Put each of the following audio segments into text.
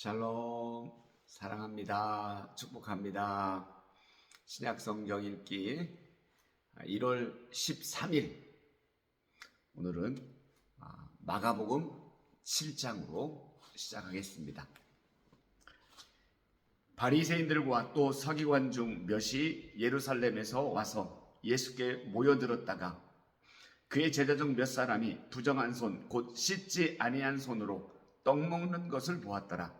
샬롬 사랑합니다. 축복합니다. 신약 성경 읽기 1월 13일 오늘은 아, 마가복음 7장으로 시작하겠습니다. 바리새인들과 또 서기관 중 몇이 예루살렘에서 와서 예수께 모여들었다가 그의 제자 중 몇 사람이 부정한 손 곧 씻지 아니한 손으로 떡 먹는 것을 보았더라.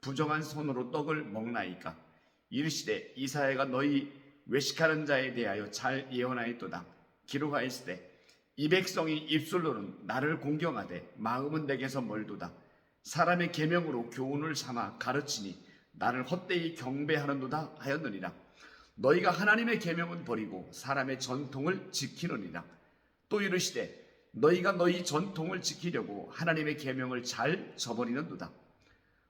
부정한 손으로 떡을 먹나이까? 이르시되 이사야가 너희 외식하는 자에 대하여 잘 예언하였도다. 기록하였으되 이 백성이 입술로는 나를 공경하되 마음은 내게서 멀도다. 사람의 계명으로 교훈을 삼아 가르치니 나를 헛되이 경배하는도다 하였느니라. 너희가 하나님의 계명은 버리고 사람의 전통을 지키느니라. 또 이르시되 너희가 너희 전통을 지키려고 하나님의 계명을 잘 저버리는도다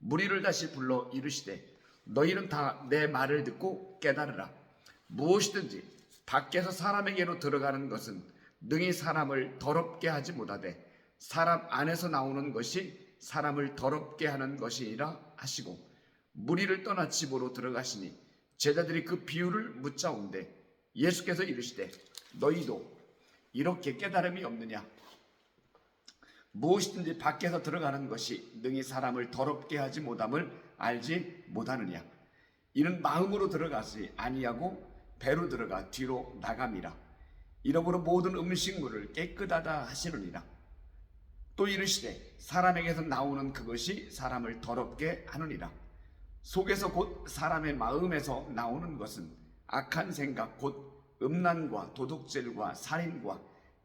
무리를 다시 불러 이르시되 너희는 다 내 말을 듣고 깨달으라. 무엇이든지 밖에서 사람에게로 들어가는 것은 능히 사람을 더럽게 하지 못하되 사람 안에서 나오는 것이 사람을 더럽게 하는 것이니라 하시고 무리를 떠나 집으로 들어가시니 제자들이 그 비유를 묻자온데 예수께서 이르시되 너희도 이렇게 깨달음이 없느냐 무엇이든지 밖에서 들어가는 것이 능히 사람을 더럽게 하지 못함을 알지 못하느냐. 이는 마음으로 들어가지 아니하고 배로 들어가 뒤로 나감이라 이러므로 모든 음식물을 깨끗하다 하시느니라. 또 이르시되 사람에게서 나오는 그것이 사람을 더럽게 하느니라. 속에서 곧 사람의 마음에서 나오는 것은 악한 생각 곧 음란과 도둑질과 살인과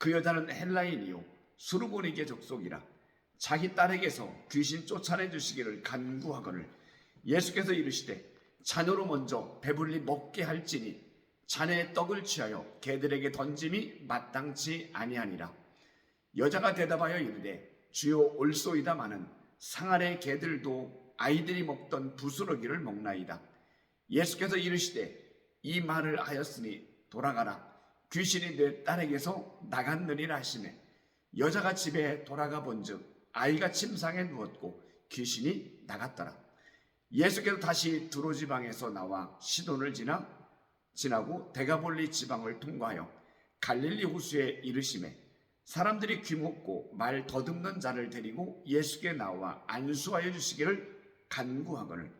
그 여자는 헬라인이요 수르보니게 족속이라 자기 딸에게서 귀신 쫓아내 주시기를 간구하거늘 예수께서 이르시되 자녀로 먼저 배불리 먹게 할지니 자네의 떡을 취하여 개들에게 던짐이 마땅치 아니하니라. 여자가 대답하여 이르되 주여 올소이다마는 상아의 개들도 아이들이 먹던 부스러기를 먹나이다. 예수께서 이르시되 이 말을 하였으니 돌아가라 귀신이 내 딸에게서 나갔느니라 하시네 여자가 집에 돌아가 본즉 아이가 침상에 누웠고 귀신이 나갔더라. 예수께서 다시 두로 지방에서 나와 시돈을 지나 지나고 대가볼리 지방을 통과하여 갈릴리 호수에 이르심에 사람들이 귀먹고 말 더듬는 자를 데리고 예수께 나와 안수하여 주시기를 간구하거늘.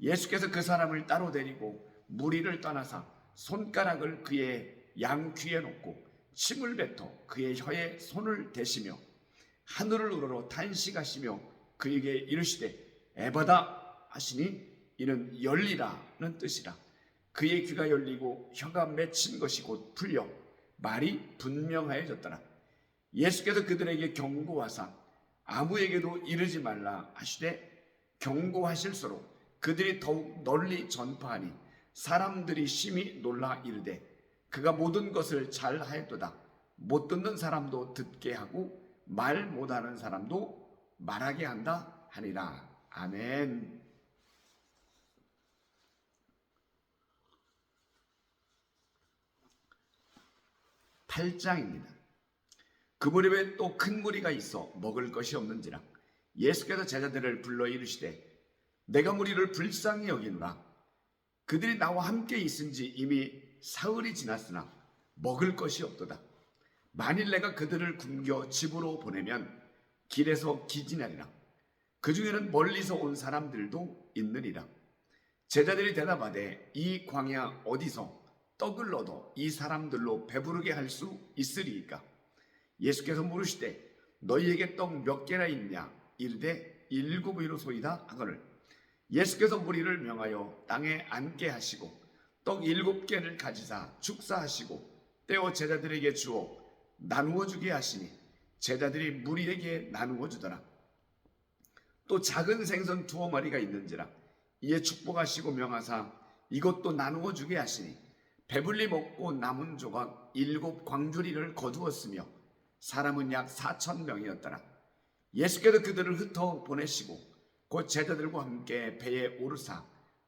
예수께서 그 사람을 따로 데리고 무리를 떠나사 손가락을 그의 양 귀에 놓고 침을 뱉어 그의 혀에 손을 대시며 하늘을 우러러 탄식하시며 그에게 이르시되 에바다! 하시니 이는 열리라는 뜻이라. 그의 귀가 열리고 혀가 맺힌 것이 곧 풀려 말이 분명하여졌더라. 예수께서 그들에게 경고하사 아무에게도 이르지 말라 하시되 경고하실수록 그들이 더욱 널리 전파하니 사람들이 심히 놀라 이르되 그가 모든 것을 잘 하였도다. 못 듣는 사람도 듣게 하고 말 못하는 사람도 말하게 한다 하니라. 아멘. 팔장입니다그 무렵에 또 큰 무리가 있어 먹을 것이 없는지라 예수께서 제자들을 불러 이르시되 내가 무리를 불쌍히 여기노라 그들이 나와 함께 있은지 이미 사흘이 지났으나 먹을 것이 없도다. 만일 내가 그들을 굶겨 집으로 보내면 길에서 기진하리라. 그 중에는 멀리서 온 사람들도 있느니라. 제자들이 대답하되 이 광야 어디서 떡을 얻어 이 사람들로 배부르게 할 수 있으리이까? 예수께서 물으시되 너희에게 떡 몇 개나 있냐? 이르되 일곱이로소이다 하거늘 예수께서 무리를 명하여 땅에 앉게 하시고 떡 일곱 개를 가지사 축사하시고 떼어 제자들에게 주어 나누어 주게 하시니 제자들이 무리에게 나누어 주더라. 또 작은 생선 두어 마리가 있는지라 이에 축복하시고 명하사 이것도 나누어 주게 하시니 배불리 먹고 남은 조각 일곱 광주리를 거두었으며 사람은 약 사천 명이었더라. 예수께서 그들을 흩어 보내시고 곧 제자들과 함께 배에 오르사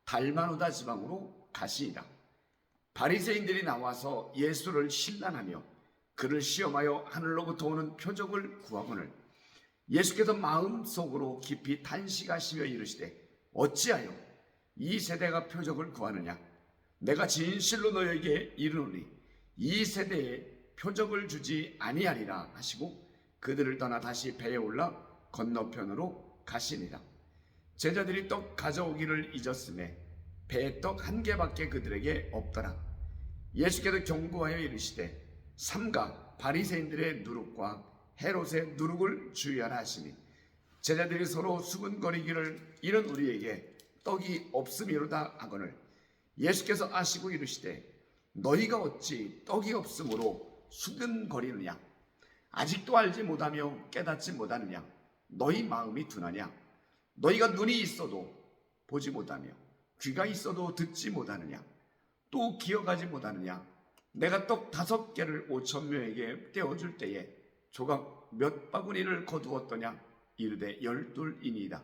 달마누다 지방으로 가시니라. 바리새인들이 나와서 예수를 신란하며 그를 시험하여 하늘로부터 오는 표적을 구하거늘 예수께서 마음속으로 깊이 탄식하시며 이르시되 어찌하여 이 세대가 표적을 구하느냐 내가 진실로 너에게 이르노니 이 세대에 표적을 주지 아니하리라 하시고 그들을 떠나 다시 배에 올라 건너편으로 가시니라 제자들이 떡 가져오기를 잊었음에 배에 떡한 개밖에 그들에게 없더라. 예수께서 경고하여 이르시되 삼가 바리새인들의 누룩과 헤롯의 누룩을 주의하라 하시니 제자들이 서로 수근거리기를 이런 우리에게 떡이 없음이로다 하거늘. 예수께서 아시고 이르시되 너희가 어찌 떡이 없으므로 수근거리느냐? 아직도 알지 못하며 깨닫지 못하느냐? 너희 마음이 둔하냐? 너희가 눈이 있어도 보지 못하며 귀가 있어도 듣지 못하느냐 또 기억하지 못하느냐 내가 떡 다섯 개를 오천 명에게 떼어줄 때에 조각 몇 바구니를 거두었더냐 이르되 열둘이니이다.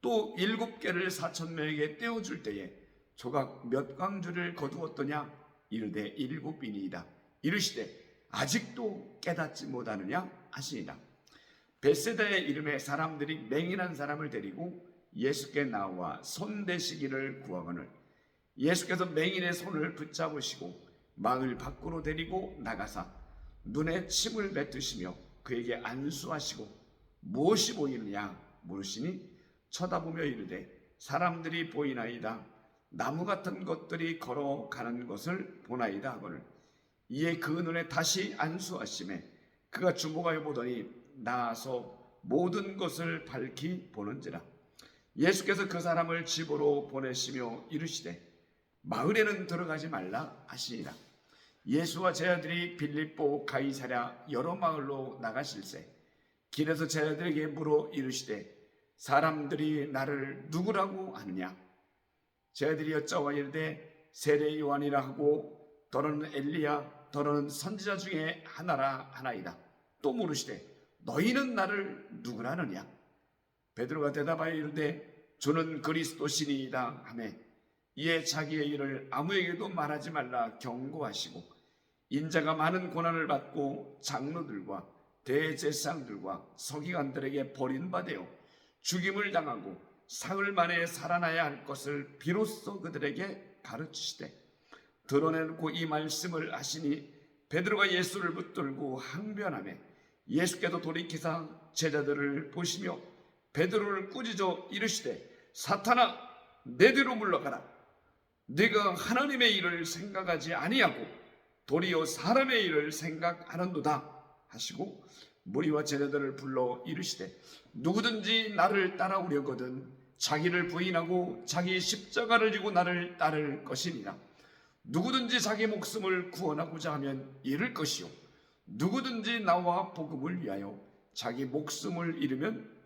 또 일곱 개를 사천 명에게 떼어줄 때에 조각 몇 광주를 거두었더냐 이르되 일곱이니이다. 이르시되 아직도 깨닫지 못하느냐 하시니라 베세다의 이름에 사람들이 맹인한 사람을 데리고 예수께 나와 손 대시기를 구하거늘 예수께서 맹인의 손을 붙잡으시고 마을 밖으로 데리고 나가사 눈에 침을 뱉으시며 그에게 안수하시고 무엇이 보이느냐 물으시니 쳐다보며 이르되 사람들이 보이나이다. 나무 같은 것들이 걸어가는 것을 보나이다 하거늘 이에 그 눈에 다시 안수하심에 그가 주목하여 보더니 나아서 모든 것을 밝히 보는지라 예수께서 그 사람을 집으로 보내시며 이르시되 마을에는 들어가지 말라 하시니라. 예수와 제자들이 빌립보 가이사랴 여러 마을로 나가실세 길에서 제자들에게 물어 이르시되 사람들이 나를 누구라고 하느냐? 제자들이 여짜와 이르되 세례 요한이라 하고 더러는 엘리야 더러는 선지자 중에 하나라 하나이다. 또 물으시되 너희는 나를 누구라 하느냐? 베드로가 대답하여 이르되 주는 그리스도시니이다. 하매 이에 자기의 일을 아무에게도 말하지 말라 경고하시고 인자가 많은 고난을 받고 장로들과 대제사장들과 서기관들에게 버림받아 죽임을 당하고 사흘 만에 살아나야 할 것을 비로소 그들에게 가르치시되 드러내놓고 이 말씀을 하시니 베드로가 예수를 붙들고 항변하매 예수께서 돌이키사 제자들을 보시며 베드로를 꾸짖어 이르시되 사탄아 내대로 물러가라. 네가 하나님의 일을 생각하지 아니하고 도리어 사람의 일을 생각하는도다. 하시고 무리와 제자들을 불러 이르시되 누구든지 나를 따라오려거든 자기를 부인하고 자기 십자가를 지고 나를 따를 것이니라. 누구든지 자기 목숨을 구원하고자 하면 잃을 것이요. 누구든지 나와 복음을 위하여 자기 목숨을 잃으면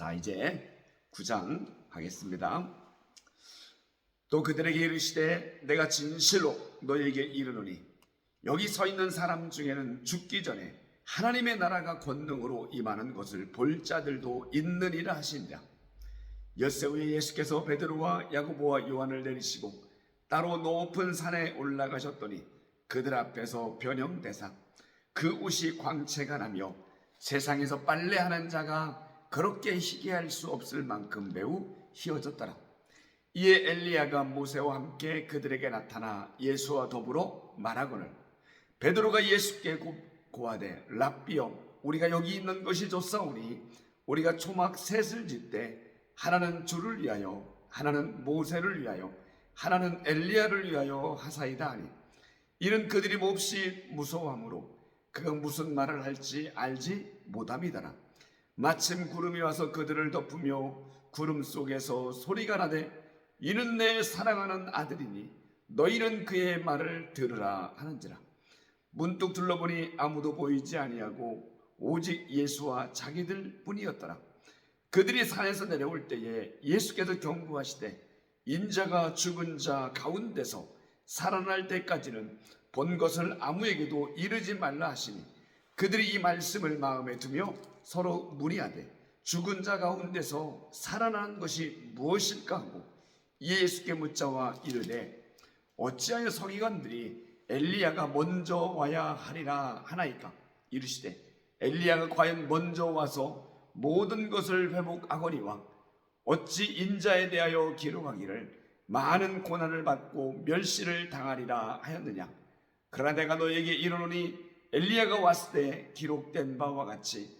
자, 이제 9장 하겠습니다. 또 그들에게 이르시되 내가 진실로 너에게 이르노니 여기 서 있는 사람 중에는 죽기 전에 하나님의 나라가 권능으로 임하는 것을 볼 자들도 있느니라 하시니라. 엿새 후에 예수께서 베드로와 야고보와 요한을 내리시고 따로 높은 산에 올라가셨더니 그들 앞에서 변형되사 그 옷이 광채가 나며 세상에서 빨래하는 자가 그렇게 희귀할 수 없을 만큼 매우 희어졌더라. 이에 엘리야가 모세와 함께 그들에게 나타나 예수와 더불어 말하거늘 베드로가 예수께 고, 고하되 랍비여 우리가 여기 있는 것이 좋사오니 우리가 초막 셋을 짓되 하나는 주를 위하여 하나는 모세를 위하여 하나는 엘리야를 위하여 하사이다 하니 이는 그들이 몹시 무서워하므로 그가 무슨 말을 할지 알지 못함이더라 마침 구름이 와서 그들을 덮으며 구름 속에서 소리가 나되 이는 내 사랑하는 아들이니 너희는 그의 말을 들으라 하는지라. 문득 둘러보니 아무도 보이지 아니하고 오직 예수와 자기들 뿐이었더라. 그들이 산에서 내려올 때에 예수께서 경고하시되 인자가 죽은 자 가운데서 살아날 때까지는 본 것을 아무에게도 이르지 말라 하시니 그들이 이 말씀을 마음에 두며 서로 문의하되 죽은 자 가운데서 살아난 것이 무엇일까 하고 예수께 묻자와 이르되 어찌하여 서기관들이 엘리야가 먼저 와야 하리라 하나이까? 이르시되 엘리야가 과연 먼저 와서 모든 것을 회복하거니와 어찌 인자에 대하여 기록하기를 많은 고난을 받고 멸시를 당하리라 하였느냐? 그러나 내가 너에게 이르노니 엘리야가 왔을 때 기록된 바와 같이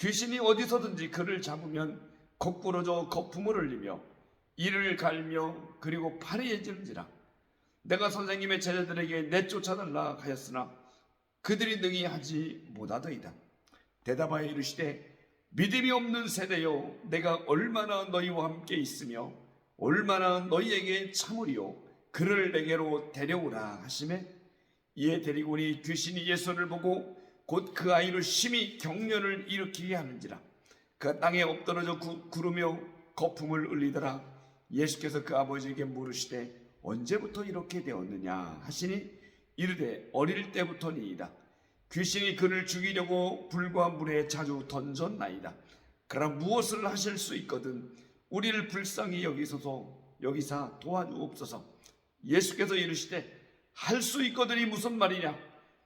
귀신이 어디서든지 그를 잡으면 거꾸러져 거품을 흘리며 이를 갈며 그리고 파리해지는지라. 내가 선생님의 제자들에게 내쫓아달라 하였으나 그들이 능히 하지 못하더이다. 대답하여 이르시되 믿음이 없는 세대여 내가 얼마나 너희와 함께 있으며 얼마나 너희에게 참으리요? 그를 내게로 데려오라 하심에 이에 데리고 오니 귀신이 예수를 보고 곧 그 아이를 심히 경련을 일으키게 하는지라 그 땅에 엎드러져 구, 구르며 거품을 흘리더라 예수께서 그 아버지에게 물으시되 언제부터 이렇게 되었느냐 하시니 이르되 어릴 때부터니이다 귀신이 그를 죽이려고 불과 물에 자주 던졌나이다. 그러나 무엇을 하실 수 있거든 우리를 불쌍히 여기소서 여기사 도와주옵소서. 예수께서 이르시되 할 수 있거든이 무슨 말이냐?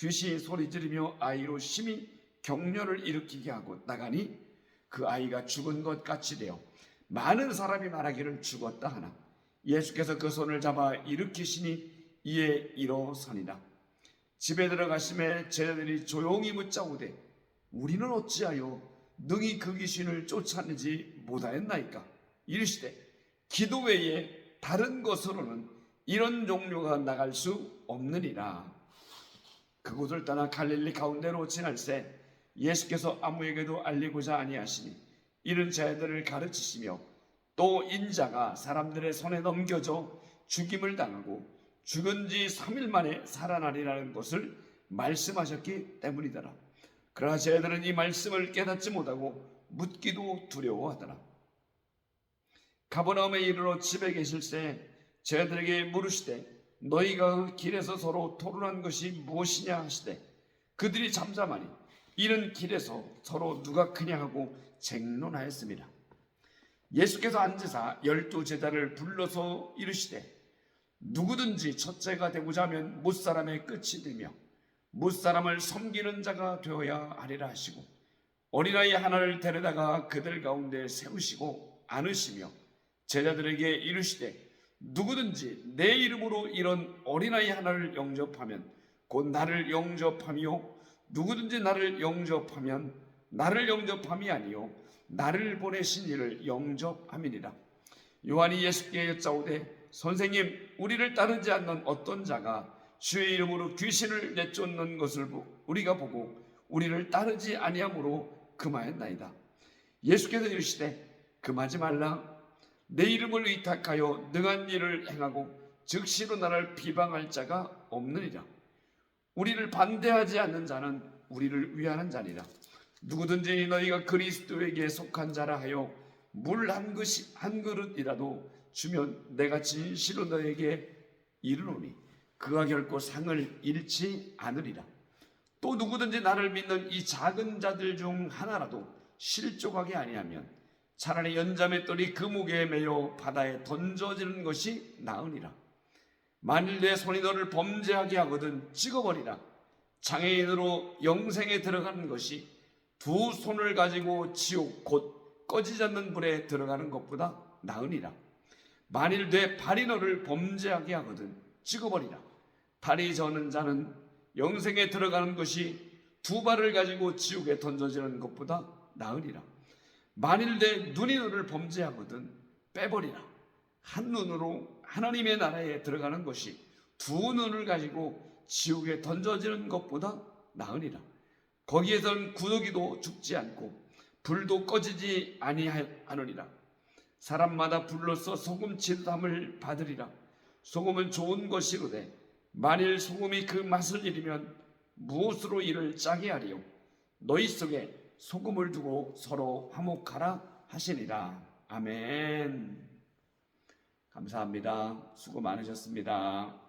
귀신이 소리 지르며 아이로 심히 격려를 일으키게 하고 나가니 그 아이가 죽은 것 같이 되어 많은 사람이 말하기를 죽었다 하나 예수께서 그 손을 잡아 일으키시니 이에 일어서니라. 집에 들어가심에 제자들이 조용히 묻자오되 우리는 어찌하여 능히 그 귀신을 쫓아내지 못하였나이까? 이르시되 기도 외에 다른 것으로는 이런 종류가 나갈 수 없느니라 그곳을 떠나 갈릴리 가운데로 지날새 예수께서 아무에게도 알리고자 아니하시니 이런 자들을 가르치시며 또 인자가 사람들의 손에 넘겨져 죽임을 당하고 죽은 지 3일 만에 살아나리라는 것을 말씀하셨기 때문이더라. 그러나 쟤들은 이 말씀을 깨닫지 못하고 묻기도 두려워하더라. 가버나움에 이르러 집에 계실 때 제자들에게 물으시되 너희가 그 길에서 서로 토론한 것이 무엇이냐 하시되 그들이 잠잠하니 이는 길에서 서로 누가 크냐 하고 쟁론하였습니다. 예수께서 앉으사 열두 제자를 불러서 이르시되 누구든지 첫째가 되고자 하면 무사람의 끝이 되며 무사람을 섬기는 자가 되어야 하리라 하시고 어린아이 하나를 데려다가 그들 가운데 세우시고 안으시며 제자들에게 이르시되 누구든지 내 이름으로 이런 어린아이 하나를 영접하면 곧 나를 영접하며 누구든지 나를 영접하면 나를 영접함이 아니요. 나를 보내신 이를 영접함이니라. 요한이 예수께 여짜오되 선생님 우리를 따르지 않는 어떤 자가 주의 이름으로 귀신을 내쫓는 것을 보- 우리가 보고 우리를 따르지 아니하므로 금하였나이다. 예수께서 이르시되 금하지 말라 내 이름을 의탁하여 능한 일을 행하고 즉시로 나를 비방할 자가 없느니라 우리를 반대하지 않는 자는 우리를 위하는 자니라 누구든지 너희가 그리스도에게 속한 자라 하여 물 한 그릇 한 그릇이라도 주면 내가 진실로 너에게 이르노니 그가 결코 상을 잃지 않으리라. 또 누구든지 나를 믿는 이 작은 자들 중 하나라도 실족하게 아니하면 차라리 연잠의 뜰이 그 무게에 매여 바다에 던져지는 것이 나으니라. 만일 내 손이 너를 범죄하게 하거든 찍어버리라. 장애인으로 영생에 들어가는 것이 두 손을 가지고 지옥 곧 꺼지지 않는 불에 들어가는 것보다 나으니라. 만일 내 발이 너를 범죄하게 하거든 찍어버리라. 발이 저는 자는 영생에 들어가는 것이 두 발을 가지고 지옥에 던져지는 것보다 나으리라. 만일 내 눈이 너를 범죄하거든 빼버리라. 한 눈으로 하나님의 나라에 들어가는 것이 두 눈을 가지고 지옥에 던져지는 것보다 나으니라. 거기에선 구더기도 죽지 않고 불도 꺼지지 아니하느니라. 사람마다 불로써 소금 치담을 받으리라. 소금은 좋은 것이로되 만일 소금이 그 맛을 잃으면 무엇으로 이를 짜게 하리요? 너희 속에 소금을 두고 서로 화목하라 하시니라. 아멘. 감사합니다. 수고 많으셨습니다.